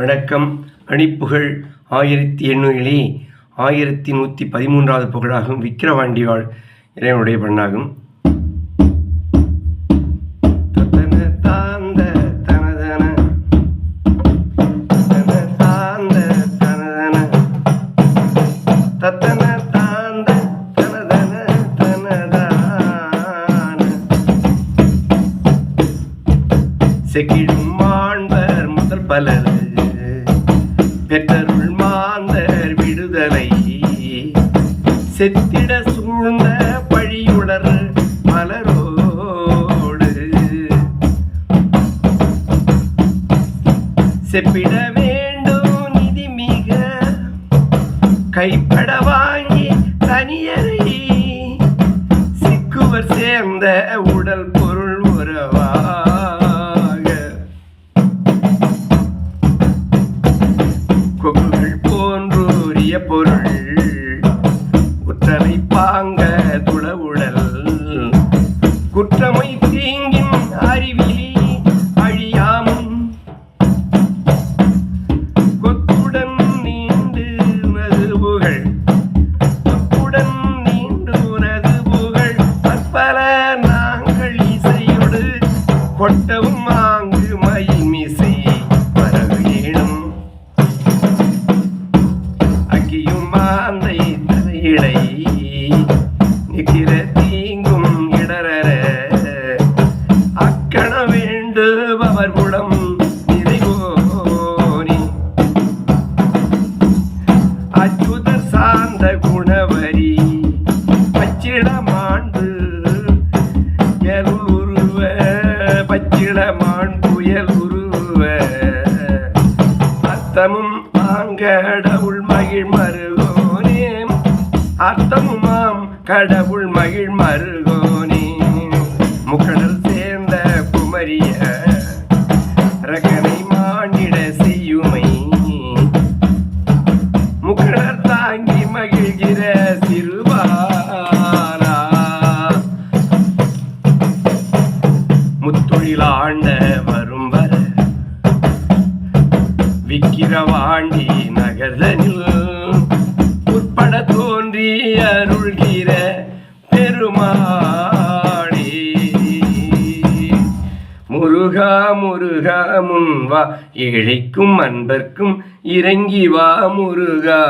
வணக்கம். அணிப்புகழ் ஆயிரத்தி எண்ணூறிலே ஆயிரத்தி நூற்றி பதிமூன்றாவது புகழாகும் விக்கிரவாண்டி வாழ் இறைவனுடைய பெண்ணாகும் தத்தன தாந்த தத்தன தாந்த தத்தன தாந்த தனதன செக்கிடும் மாண்பர் முதல் பலர் அருள் மாந்தர் விடுதலை. செத்திட சூழ்ந்த பழியுடர் மலரோடு. செப்பிட வேண்டும் நிதி மிக கைப்பட வாங்கி தனியரை சிக்குவர் சேர்ந்த உடல் பொருள் நாள் பொருள் பாங்க துளவுடல் குற்றமை தீங்கின் அறிவில் அழியாமும் கொத்துடன் நீண்டு நதுவுகள் கொத்துடன் நீண்டு புகழ். பற்பல நாங்கள் இசையோடு கொட்ட வேண்டுபவர் குளம் நிறைவோனி அச்சுதர் சார்ந்த குணவரி பச்சிடமாண்டு உருவ பச்சிடமான் புயல் உருவ அத்தமும் ஆங்கடவுள் மகிழ் மருகோனே அர்த்தமுமாம் கடவுள் மகிழ் மருகோ ஆண்ட வரும் வர விக்கிரவாண்டி நகர்தனில் உட்பட தோன்றி அருள்கிற பெருமாடி முருகா முருகா முன்வா ஏழைக்கும் அன்பர்க்கும் இறங்கி வா முருகா.